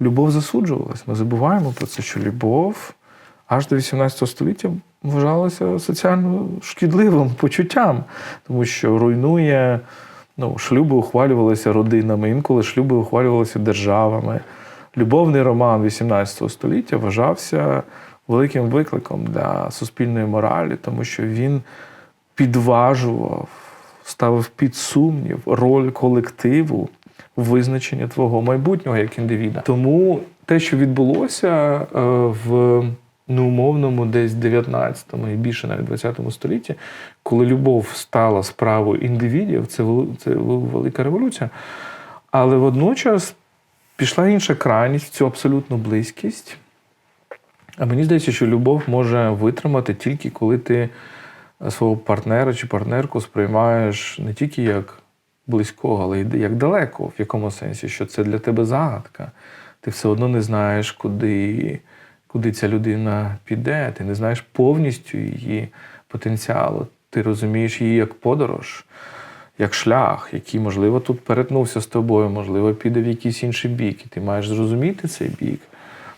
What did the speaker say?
любов засуджувалась. Ми забуваємо про це, що любов аж до 18 століття вважалася соціально шкідливим почуттям, тому що руйнує. Ну, шлюби ухвалювалися родинами, інколи шлюби ухвалювалися державами. Любовний роман 18 століття вважався великим викликом для суспільної моралі, тому що він підважував, ставив під сумнів роль колективу в визначенні твого майбутнього як індивіда. Тому те, що відбулося е, в ну, умовному, десь 19-му і більше навіть 20-му столітті, коли любов стала справою індивідів, це, це велика революція. Але водночас пішла інша крайність цю абсолютну близькість. А мені здається, що любов може витримати тільки коли ти свого партнера чи партнерку сприймаєш не тільки як близького, але як далеко, в якому сенсі, що це для тебе загадка. Ти все одно не знаєш, куди, куди ця людина піде, ти не знаєш повністю її потенціалу. Ти розумієш її як подорож, як шлях, який, можливо, тут перетнувся з тобою, можливо, піде в якийсь інший бік. І ти маєш зрозуміти цей бік,